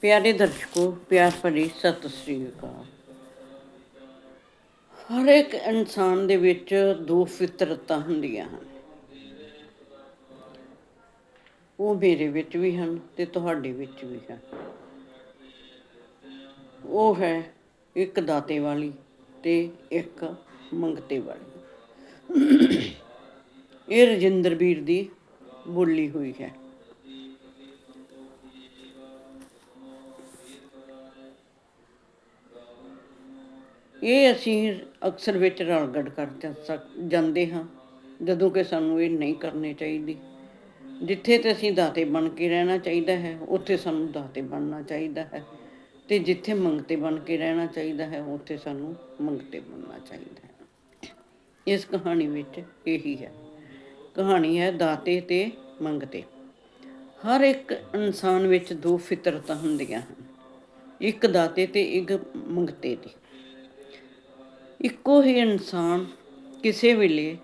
ਪਿਆਰੇ ਦਰਸ਼ਕੋ, ਪਿਆਰ ਭਰੀ ਸਤਿ ਸ੍ਰੀ ਅਕਾਲ। ਹਰ ਇੱਕ ਇਨਸਾਨ ਦੇ ਵਿੱਚ ਦੋ ਫਿਤਰਤਾਂ ਹੁੰਦੀਆਂ ਹਨ। ਉਹ ਮੇਰੇ ਵਿੱਚ ਵੀ ਹਨ ਤੇ ਤੁਹਾਡੇ ਵਿੱਚ ਵੀ ਹਨ। ਉਹ ਹੈ ਇੱਕ ਦਾਤੇ ਵਾਲੀ ਤੇ ਇੱਕ ਮੰਗਤੇ ਵਾਲੀ। ਇਹ ਰਜਿੰਦਰ ਵੀਰ ਦੀ ਬੋਲੀ ਹੋਈ ਹੈ। ਇਹ ਅਸੀਂ ਅਕਸਰ ਵਿੱਚ ਰਲਗੜ ਕਰ ਸਕ- ਜਾਂਦੇ ਹਾਂ, ਜਦੋਂ ਕਿ ਸਾਨੂੰ ਇਹ ਨਹੀਂ ਕਰਨੇ ਚਾਹੀਦੀ। ਜਿੱਥੇ ਤੇ ਅਸੀਂ ਦਾਤੇ ਬਣ ਕੇ ਰਹਿਣਾ ਚਾਹੀਦਾ ਹੈ, ਉੱਥੇ ਸਾਨੂੰ ਦਾਤੇ ਬਣਨਾ ਚਾਹੀਦਾ ਹੈ। ਤੇ ਜਿੱਥੇ ਮੰਗਤੇ ਬਣ ਕੇ ਰਹਿਣਾ ਚਾਹੀਦਾ ਹੈ, ਉੱਥੇ ਸਾਨੂੰ ਮੰਗਤੇ ਬਣਨਾ ਚਾਹੀਦਾ ਹੈ। ਇਸ ਕਹਾਣੀ ਵਿੱਚ ਇਹੀ ਹੈ। ਕਹਾਣੀ ਹੈ ਦਾਤੇ ਤੇ ਮੰਗਤੇ। ਹਰ ਇੱਕ ਇਨਸਾਨ ਵਿੱਚ ਦੋ ਫਿਤਰਤਾਂ ਹੁੰਦੀਆਂ ਹਨ। ਇੱਕ ਦਾਤੇ ਤੇ ਇੱਕ ਮੰਗਤੇ ਦੀ। ਇੱਕੋ ਹੀ ਇਨਸਾਨ ਕਿਸੇ ਵੇਲੇ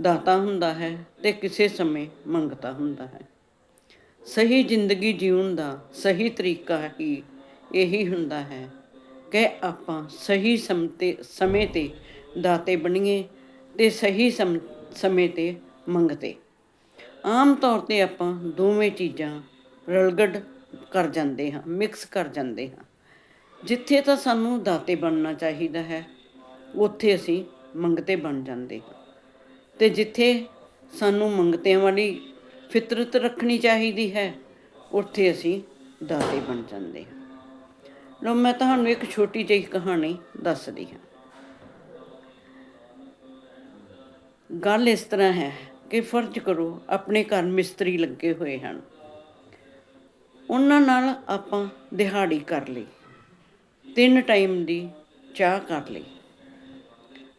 ਦਾਤਾ ਹੁੰਦਾ ਹੈ ਤੇ ਕਿਸੇ ਸਮੇਂ ਮੰਗਤਾ ਹੁੰਦਾ ਹੈ। ਸਹੀ ਜ਼ਿੰਦਗੀ ਜਿਉਣ ਦਾ ਸਹੀ ਤਰੀਕਾ ਹੀ ਇਹੀ ਹੁੰਦਾ ਹੈ ਕਿ ਆਪਾਂ ਸਹੀ ਸਮਤੇ, ਸਮੇਂ ਤੇ ਦਾਤੇ ਬਣੀਏ ਤੇ ਸਹੀ ਸਮੇਂ ਤੇ ਮੰਗਤੇ ਆਮ ਤੌਰ ਤੇ ਆਪਾਂ ਦੋਵੇਂ ਚੀਜ਼ਾਂ ਰਲਗੜ ਕਰ ਜਾਂਦੇ ਹਾਂ, ਮਿਕਸ ਕਰ ਜਾਂਦੇ ਹਾਂ। ਜਿੱਥੇ ਤਾਂ ਸਾਨੂੰ ਦਾਤੇ ਬਣਨਾ ਚਾਹੀਦਾ ਹੈ, ਉੱਥੇ ਅਸੀਂ ਮੰਗਤੇ ਬਣ ਜਾਂਦੇ ਹਾਂ। ਤੇ ਜਿੱਥੇ ਸਾਨੂੰ ਮੰਗਤਿਆਂ ਵਾਲੀ ਫਿਤਰਤ ਰੱਖਣੀ ਚਾਹੀਦੀ ਹੈ, ਉੱਥੇ ਅਸੀਂ ਦਾਤੇ ਬਣ ਜਾਂਦੇ ਹਾਂ। ਲੋ ਮੈਂ ਤੁਹਾਨੂੰ ਇੱਕ ਛੋਟੀ ਜਿਹੀ ਕਹਾਣੀ ਦੱਸਦੀ ਹਾਂ। ਗੱਲ ਇਸ ਤਰ੍ਹਾਂ ਹੈ। ਕਿ ਫਰਜ਼ ਕਰੋ ਆਪਣੇ ਘਰ ਮਿਸਤਰੀ ਲੱਗੇ ਹੋਏ ਹਨ। ਉਹਨਾਂ ਨਾਲ ਆਪਾਂ ਦਿਹਾੜੀ ਕਰ ਲਈ। ਤਿੰਨ ਟਾਈਮ ਦੀ ਚਾਹ ਕਰ ਲਈ।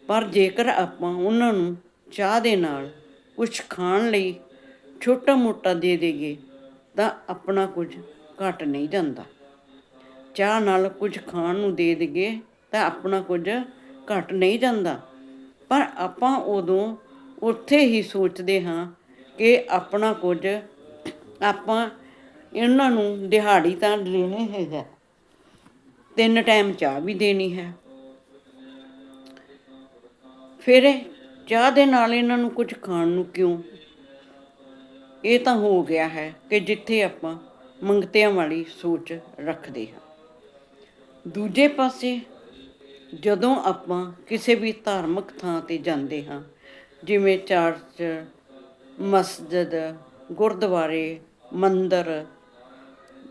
ਪਰ ਜੇਕਰ ਆਪਾਂ ਉਹਨਾਂ ਨੂੰ ਚਾਹ ਦੇ ਨਾਲ ਕੁਝ ਖਾਣ ਲਈ ਛੋਟਾ ਮੋਟਾ ਦੇ ਦੇਈਏ, ਤਾਂ ਆਪਣਾ ਕੁਝ ਘਟ ਨਹੀਂ ਜਾਂਦਾ। ਚਾਹ ਨਾਲ ਕੁਝ ਖਾਣ ਨੂੰ ਦੇ ਦੇਈਏ, ਤਾਂ ਆਪਣਾ ਕੁਝ ਘਟ ਨਹੀਂ ਜਾਂਦਾ। ਪਰ ਆਪਾਂ ਉਦੋਂ ਉੱਥੇ ਹੀ ਸੋਚਦੇ ਹਾਂ ਕਿ ਆਪਣਾ ਕੁਝ ਆਪਾਂ ਇਹਨਾਂ ਨੂੰ ਦਿਹਾੜੀ ਤਾਂ ਲੈਣੀ ਹੈਗਾ। ਤਿੰਨ ਟਾਈਮ ਚਾਹ ਵੀ ਦੇਣੀ ਹੈ। ਫਿਰ ਚਾਹ ਦੇ ਨਾਲ ਇਹਨਾਂ ਨੂੰ ਕੁਝ ਖਾਣ ਨੂੰ ਕਿਉਂ? ਇਹ ਤਾਂ ਹੋ ਗਿਆ ਹੈ ਕਿ ਜਿੱਥੇ ਆਪਾਂ ਮੰਗਤਿਆਂ ਵਾਲੀ ਸੋਚ ਰੱਖਦੇ ਹਾਂ। ਦੂਜੇ ਪਾਸੇ ਜਦੋਂ ਆਪਾਂ ਕਿਸੇ ਵੀ ਧਾਰਮਿਕ ਥਾਂ ਤੇ ਜਾਂਦੇ ਹਾਂ ਜਿਵੇਂ ਚਰਚ, ਮਸਜਿਦ, ਗੁਰਦੁਆਰੇ, ਮੰਦਰ,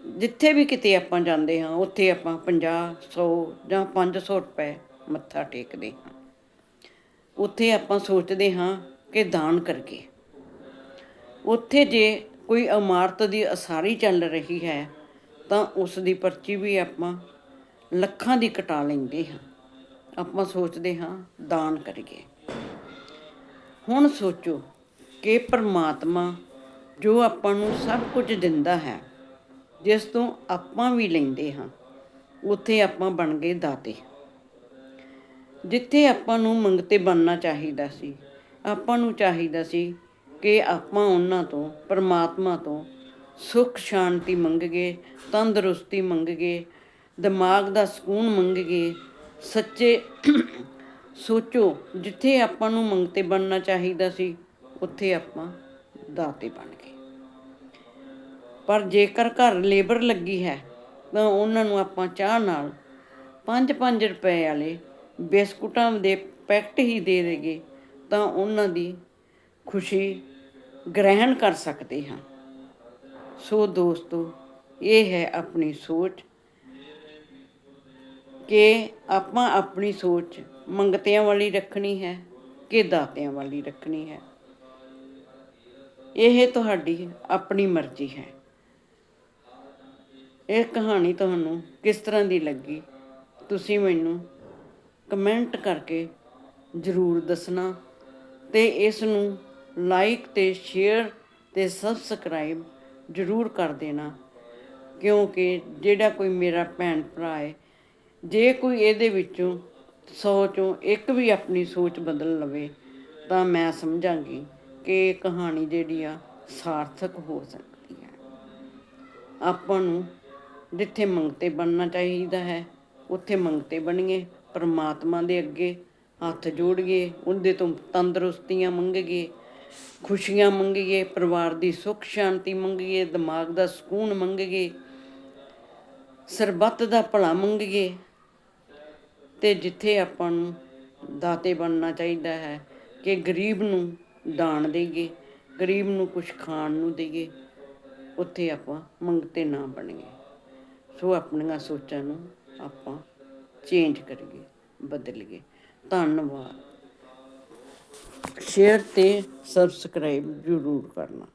ਜਿੱਥੇ ਵੀ ਕਿਤੇ ਆਪਾਂ ਜਾਂਦੇ ਹਾਂ, ਉੱਥੇ ਆਪਾਂ 50 100 ਜਾਂ 500 ਰੁਪਏ ਮੱਥਾ ਟੇਕਦੇ ਹਾਂ। ਉੱਥੇ ਆਪਾਂ ਸੋਚਦੇ ਹਾਂ ਕਿ ਦਾਨ ਕਰਕੇ। ਉੱਥੇ ਜੇ ਕੋਈ ਇਮਾਰਤ ਦੀ ਅਸਾਰੀ ਚੱਲ ਰਹੀ ਹੈ, ਤਾਂ ਉਸ ਦੀ ਪਰਚੀ ਵੀ ਆਪਾਂ ਲੱਖਾਂ ਦੀ ਕਟਾ ਲੈਂਦੇ ਹਾਂ। ਆਪਾਂ ਸੋਚਦੇ ਹਾਂ ਦਾਨ ਕਰੀਏ। ਹੁਣ ਸੋਚੋ ਕਿ ਪਰਮਾਤਮਾ ਜੋ ਆਪਾਂ ਨੂੰ ਸਭ ਕੁਝ ਦਿੰਦਾ ਹੈ, ਜਿਸ ਤੋਂ ਆਪਾਂ ਵੀ ਲੈਂਦੇ ਹਾਂ, ਉੱਥੇ ਆਪਾਂ ਬਣ ਗਏ ਦਾਤੇ। ਜਿੱਥੇ ਆਪਾਂ ਨੂੰ ਮੰਗਤੇ ਬਣਨਾ ਚਾਹੀਦਾ ਸੀ, ਆਪਾਂ ਨੂੰ ਚਾਹੀਦਾ ਸੀ ਕਿ ਆਪਾਂ ਉਹਨਾਂ ਤੋਂ, ਪਰਮਾਤਮਾ ਤੋਂ ਸੁੱਖ, ਸ਼ਾਂਤੀ ਮੰਗਗੇ ਤੰਦਰੁਸਤੀ ਮੰਗਗੇ ਦਿਮਾਗ ਦਾ ਸਕੂਨ ਮੰਗਗੇ ਸੱਚੇ ਸੋਚੋ, ਜਿੱਥੇ ਆਪਾਂ ਨੂੰ ਮੰਗਤੇ ਬਣਨਾ ਚਾਹੀਦਾ ਸੀ, ਉੱਥੇ ਆਪਾਂ ਦਾਤੇ ਬਣ ਗਏ। ਪਰ ਜੇਕਰ ਘਰ ਲੇਬਰ ਲੱਗੀ ਹੈ, ਤਾਂ ਉਹਨਾਂ ਨੂੰ ਆਪਾਂ ਚਾਹ ਨਾਲ 5-5 ਰੁਪਏ ਵਾਲੇ ਬਿਸਕੁਟਾਂ ਦੇ ਪੈਕਟ ਹੀ ਦੇ ਦੇਗੇ, ਤਾਂ ਉਹਨਾਂ ਦੀ ਖੁਸ਼ੀ ਗ੍ਰਹਿਣ ਕਰ ਸਕਦੇ ਹਾਂ। ਸੋ ਦੋਸਤੋ, ਇਹ ਹੈ ਆਪਣੀ ਸੋਚ ਕਿ ਆਪਾਂ ਆਪਣੀ ਸੋਚ ਮੰਗਤਿਆਂ ਵਾਲੀ ਰੱਖਣੀ ਹੈ ਕਿ ਦਾਤਿਆਂ ਵਾਲੀ ਰੱਖਣੀ ਹੈ। ਇਹ ਤੁਹਾਡੀ ਆਪਣੀ ਮਰਜ਼ੀ ਹੈ। ਇਹ ਕਹਾਣੀ ਤੁਹਾਨੂੰ ਕਿਸ ਤਰ੍ਹਾਂ ਦੀ ਲੱਗੀ, ਤੁਸੀਂ ਮੈਨੂੰ ਕਮੈਂਟ ਕਰਕੇ ਜ਼ਰੂਰ ਦੱਸਣਾ ਤੇ ਇਸ ਨੂੰ ਲਾਈਕ ਤੇ ਸ਼ੇਅਰ ਤੇ ਸਬਸਕ੍ਰਾਈਬ ਜ਼ਰੂਰ ਕਰ ਦੇਣਾ, ਕਿਉਂਕਿ ਜਿਹੜਾ ਕੋਈ ਮੇਰਾ ਭੈਣ ਭਰਾ ਹੈ, ਜੇ ਕੋਈ ਇਹਦੇ ਵਿੱਚੋਂ ਸੌ ਚੋਂ ਇੱਕ ਵੀ ਆਪਣੀ ਸੋਚ ਬਦਲ ਲਵੇ, ਤਾਂ ਮੈਂ ਸਮਝਾਂਗੀ ਕਿ ਇਹ ਕਹਾਣੀ ਜਿਹੜੀ ਆ ਸਾਰਥਕ ਹੋ ਸਕਦੀ ਹੈ। ਆਪਾਂ ਨੂੰ ਜਿੱਥੇ ਮੰਗਤੇ ਬਣਨਾ ਚਾਹੀਦਾ ਹੈ, ਉੱਥੇ ਮੰਗਤੇ ਬਣੀਏ, ਪਰਮਾਤਮਾ ਦੇ ਅੱਗੇ ਹੱਥ ਜੋੜੀਏ, ਉਹਦੇ ਤੋਂ ਤੰਦਰੁਸਤੀਆਂ ਮੰਗੀਏ, ਖੁਸ਼ੀਆਂ ਮੰਗੀਏ, ਪਰਿਵਾਰ ਦੀ ਸੁੱਖ ਸ਼ਾਂਤੀ ਮੰਗੀਏ, ਦਿਮਾਗ ਦਾ ਸਕੂਨ ਮੰਗੀਏ, ਸਰਬੱਤ ਦਾ ਭਲਾ ਮੰਗੀਏ ਤੇ ਜਿੱਥੇ ਆਪਾਂ ਨੂੰ ਦਾਤੇ ਬਣਨਾ ਚਾਹੀਦਾ ਹੈ ਕਿ ਗਰੀਬ ਨੂੰ ਦਾਨ ਦੇਈਏ, ਗਰੀਬ ਨੂੰ ਕੁਛ ਖਾਣ ਨੂੰ ਦੇਈਏ, ਉੱਥੇ ਆਪਾਂ ਮੰਗਤੇ ਨਾ ਬਣੀਏ। ਸੋ ਆਪਣੀਆਂ ਸੋਚਾਂ ਨੂੰ ਆਪਾਂ ਚੇਂਜ ਕਰੀਏ, ਬਦਲੀਏ। ਧੰਨਵਾਦ। ਸ਼ੇਅਰ ਤੇ ਸਬਸਕ੍ਰਾਈਬ ਜ਼ਰੂਰ ਕਰਨਾ।